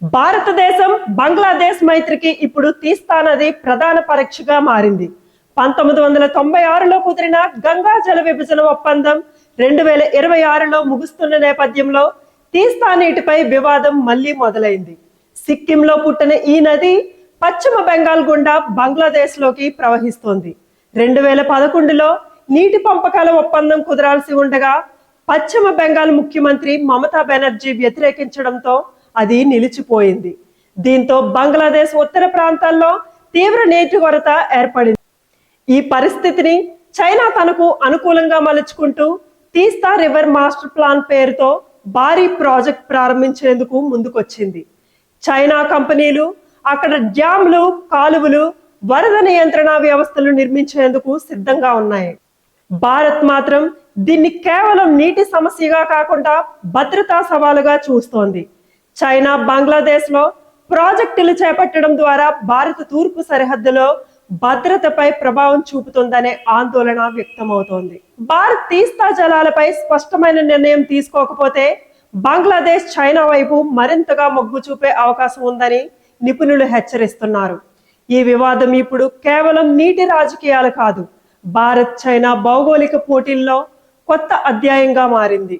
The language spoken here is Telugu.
భారతదేశం బంగ్లాదేశ్ మైత్రికి ఇప్పుడు తీస్తా నది ప్రధాన పరీక్షగా మారింది. పంతొమ్మిది వందల తొంభై ఆరులో కుదిరిన గంగా జల విభజన ఒప్పందం రెండు వేల ఇరవై ఆరులో ముగుస్తున్న నేపథ్యంలో తీస్తా నీటిపై వివాదం మళ్ళీ మొదలైంది. సిక్కింలో పుట్టిన ఈ నది పశ్చిమ బెంగాల్ గుండా బంగ్లాదేశ్లోకి ప్రవహిస్తోంది. రెండు వేల పదకొండులో నీటి పంపకాల ఒప్పందం కుదరాల్సి ఉండగా పశ్చిమ బెంగాల్ ముఖ్యమంత్రి మమతా బెనర్జీ వ్యతిరేకించడంతో అది నిలిచిపోయింది. దీంతో బంగ్లాదేశ్ ఉత్తర ప్రాంతాల్లో తీవ్ర నీటి కొరత ఏర్పడింది. ఈ పరిస్థితిని చైనా తనకు అనుకూలంగా మలుచుకుంటూ తీస్తా రివర్ మాస్టర్ ప్లాన్ పేరుతో భారీ ప్రాజెక్ట్ ప్రారంభించేందుకు ముందుకొచ్చింది. చైనా కంపెనీలు అక్కడ డ్యామ్లు కాలువలు వరద నియంత్రణ వ్యవస్థలు నిర్మించేందుకు సిద్ధంగా ఉన్నాయి. భారత్ మాత్రం దీన్ని కేవలం నీటి సమస్యగా కాకుండా భద్రతా సవాలుగా చూస్తోంది. చైనా బంగ్లాదేశ్లో ప్రాజెక్టులు చేపట్టడం ద్వారా భారత తూర్పు సరిహద్దులో భద్రతపై ప్రభావం చూపుతుందనే ఆందోళన వ్యక్తమవుతోంది. భారత్ తీస్తా జలాలపై స్పష్టమైన నిర్ణయం తీసుకోకపోతే బంగ్లాదేశ్ చైనా వైపు మరింతగా మొగ్గు చూపే అవకాశం ఉందని నిపుణులు హెచ్చరిస్తున్నారు. ఈ వివాదం ఇప్పుడు కేవలం నీటి రాజకీయాలు కాదు భారత్ చైనా భౌగోళిక పోటీల్లో కొత్త అధ్యాయంగా మారింది.